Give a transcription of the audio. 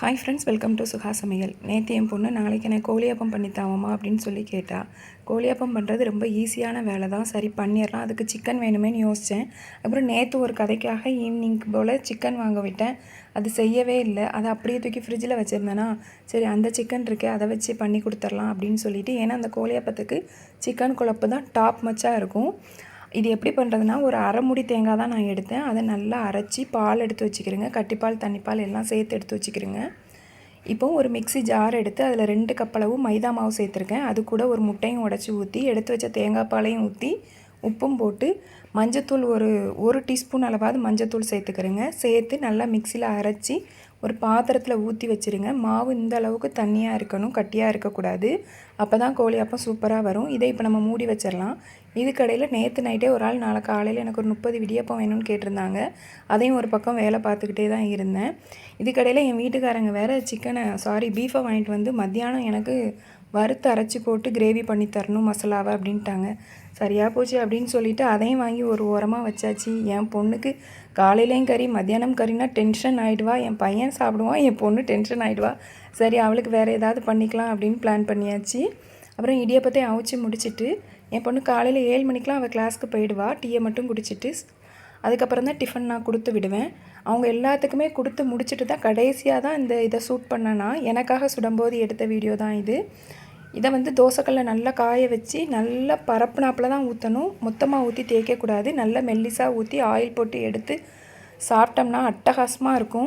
Hi friends welcome to Suga சமையல் நேற்று என் பொண்ணு நாளைக்கு எனக்கு கோழியப்பம் பண்ணி அப்படின்னு சொல்லி கேட்டா கோழியப்பம் பண்ணுறது ரொம்ப ஈஸியான வேலை தான் சரி பண்ணிடலாம். அதுக்கு சிக்கன் வேணுமேன்னு யோசித்தேன் அப்புறம் நேற்று ஒரு கதைக்காக ஈவினிங்க்கு போல் சிக்கன் வாங்க விட்டேன். அது செய்யவே இல்லை. அதை அப்படியே தூக்கி ஃப்ரிட்ஜில் வச்சுருந்தேனா சரி அந்த சிக்கன் இருக்கே அதை வச்சு பண்ணி கொடுத்துர்லாம் அப்படின்னு சொல்லிட்டு ஏன்னா அந்த கோழியப்பத்துக்கு சிக்கன் குழப்பு தான் டாப் மச்சாக இருக்கும். இது எப்படி பண்ணுறதுனா ஒரு அரை முடி தேங்காய் தான் நான் எடுத்தேன். அதை நல்லா அரைச்சி பால் எடுத்து வச்சுக்கிறேங்க. கட்டிப்பால் தண்ணிப்பால் எல்லாம் சேர்த்து எடுத்து வச்சுக்கிறேங்க. இப்போ ஒரு மிக்ஸி ஜார் எடுத்து அதில் ரெண்டு கப்பளவு மைதா மாவு சேர்த்துருக்கேன். அது கூட ஒரு முட்டையும் உடச்சி ஊற்றி எடுத்து வச்ச தேங்காய் பாலையும் ஊற்றி உப்பும் போட்டு மஞ்சத்தூள் ஒரு ஒரு டீஸ்பூன் அளவாவது மஞ்சத்தூள் சேர்த்துக்கிறேங்க. சேர்த்து நல்லா மிக்சியில் அரைச்சி ஒரு பாத்திரத்தில் ஊற்றி வச்சுருங்க. மாவு இந்த அளவுக்கு தண்ணியாக இருக்கணும் கட்டியாக இருக்கக்கூடாது. அப்போ தான் கோழி அப்போ சூப்பராக வரும். இதை இப்போ நம்ம மூடி வச்சிடலாம் இதுக்கடையில் நேற்று நைட்டே ஒரு ஆள் நாளை காலையில் எனக்கு ஒரு முப்பது விடியப்பம் வேணும்னு கேட்டிருந்தாங்க. அதையும் ஒரு பக்கம் வேலை பார்த்துக்கிட்டே தான் இருந்தேன். இதுக்கடையில் என் வீட்டுக்காரங்க வேறு சிக்கனை சாரி பீஃபை வாங்கிட்டு வந்து மத்தியானம் எனக்கு வறுத்து அரைச்சி போட்டு கிரேவி பண்ணி தரணும் மசாலாவை அப்படின்ட்டாங்க. சரியாக போச்சு அப்படின்னு சொல்லிட்டு அதையும் வாங்கி ஒரு ஓரமாக வச்சாச்சு. என் பொண்ணுக்கு காலையிலையும் கறி மத்தியானம் கறினா டென்ஷன் ஆகிடுவா என் பையன் சாப்பிடுவான் என் பொண்ணு டென்ஷன் ஆகிடுவா சரி அவளுக்கு வேறு ஏதாவது பண்ணிக்கலாம் அப்படின்னு பிளான் பண்ணியாச்சு. அப்புறம் இடியப்பத்தையும் அவிச்சு முடிச்சுட்டு என் பொண்ணு காலையில் ஏழு மணிக்கெலாம் அவள் கிளாஸ்க்கு போயிடுவா. டீயை மட்டும் குடிச்சிட்டு அதுக்கப்புறம் தான் டிஃபன் நான் கொடுத்து விடுவேன். அவங்க எல்லாத்துக்குமே கொடுத்து முடிச்சுட்டு தான் கடைசியாக தான் இந்த இதை சூட் பண்ணனா எனக்காக சுடும்போது எடுத்த வீடியோ தான் இது. இதை வந்து தோசைக்கல்ல நல்லா காய வச்சு நல்லா பரப்புனாப்பில் தான் ஊற்றணும் மொத்தமாக ஊற்றி தேய்க்கக்கூடாது. நல்லா மெல்லிசாக ஊற்றி ஆயில் போட்டு எடுத்து சாப்பிட்டோம்னா அட்டகாசமாக இருக்கும்.